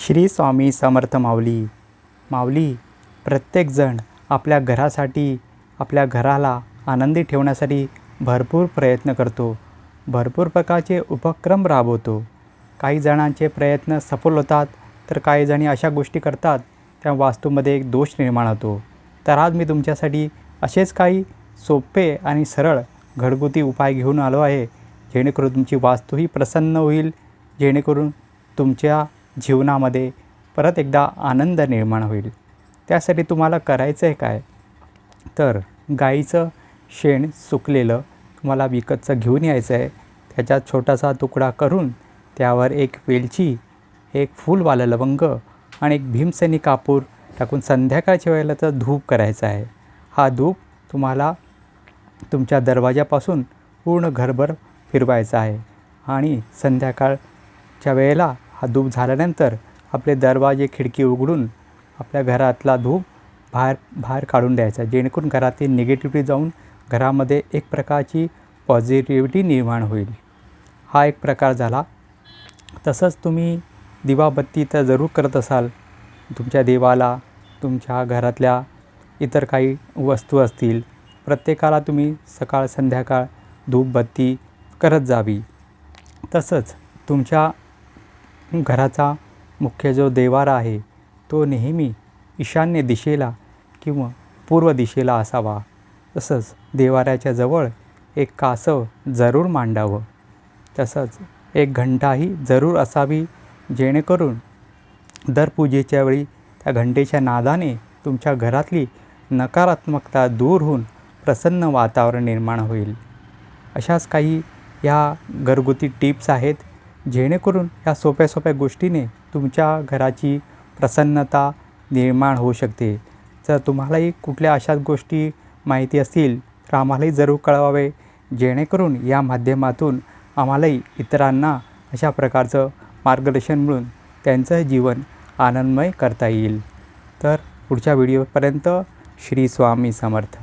श्री स्वामी समर्थ माऊली. माऊली प्रत्येकजण आपल्या घरासाठी आपल्या घराला आनंदी ठेवण्यासाठी भरपूर प्रयत्न करतो. भरपूर प्रकारचे उपक्रम राबवतो. काही जणांचे प्रयत्न सफल होतात तर काही जणी अशा गोष्टी करतात त्या वास्तूमध्ये एक दोष निर्माण होतो. तर आज मी तुमच्यासाठी असेच काही सोपे आणि सरळ घरगुती उपाय घेऊन आलो आहे जेणेकरून तुमची वास्तूही प्रसन्न होईल जेणेकरून तुमच्या जीवनामध्ये परत एकदा आनंद निर्माण होईल. त्यासाठी तुम्हाला करायचं आहे काय? तर गाईचं शेण सुकलेलं तुम्हाला विकतचं घेऊन यायचं आहे त्याच्यात छोटासा तुकडा करून त्यावर एक वेलची एक फूलवालं लवंग आणि एक भीमसेनी कापूर टाकून संध्याकाळच्या वेळेला तर धूप करायचा आहे. हा धूप तुम्हाला तुमच्या दरवाजापासून पूर्ण घरभर फिरवायचा आहे. आणि संध्याकाळच्या वेळेला हा धूप झाल्यानंतर आपले दरवाजे खिडकी उघडून आपल्या घरातला धूप बाहेर बाहेर काढून द्यायचा. जेणेकरून घरातील निगेटिव्हिटी जाऊन घरामध्ये एक प्रकारची पॉझिटिव्हिटी निर्माण होईल. हा एक प्रकार झाला. तसंच तुम्ही दिवाबत्ती तर जरूर करत असाल. तुमच्या देवाला तुमच्या घरातल्या इतर काही वस्तू असतील. प्रत्येकाला तुम्ही सकाळ संध्याकाळ धूपबत्ती करत जावी. तसंच तुमच्या घराचा मुख्य जो देवारा आहे तो नेहमी ईशान्य दिशेला किंवा पूर्व दिशेला असावा. तसंच देवाऱ्याच्या जवळ एक कासव जरूर मांडावं. तसंच एक घंटाही जरूर असावी जेणेकरून दर पूजेच्या वेळी त्या घंटेच्या नादाने तुमच्या घरातली नकारात्मकता दूर होऊन प्रसन्न वातावरण निर्माण होईल. अशाच काही ह्या घरगुती टिप्स आहेत जेणेकरून ह्या सोप्या सोप्या गोष्टीने तुमच्या घराची प्रसन्नता निर्माण होऊ शकते. जर तुम्हालाही कुठल्या अशाच गोष्टी माहिती असतील तर आम्हालाही जरूर कळवावे. जेणेकरून या माध्यमातून आम्हालाही इतरांना अशा प्रकारचं मार्गदर्शन मिळून त्यांचं जीवन आनंदमय करता येईल. तर पुढच्या व्हिडिओपर्यंत श्री स्वामी समर्थ.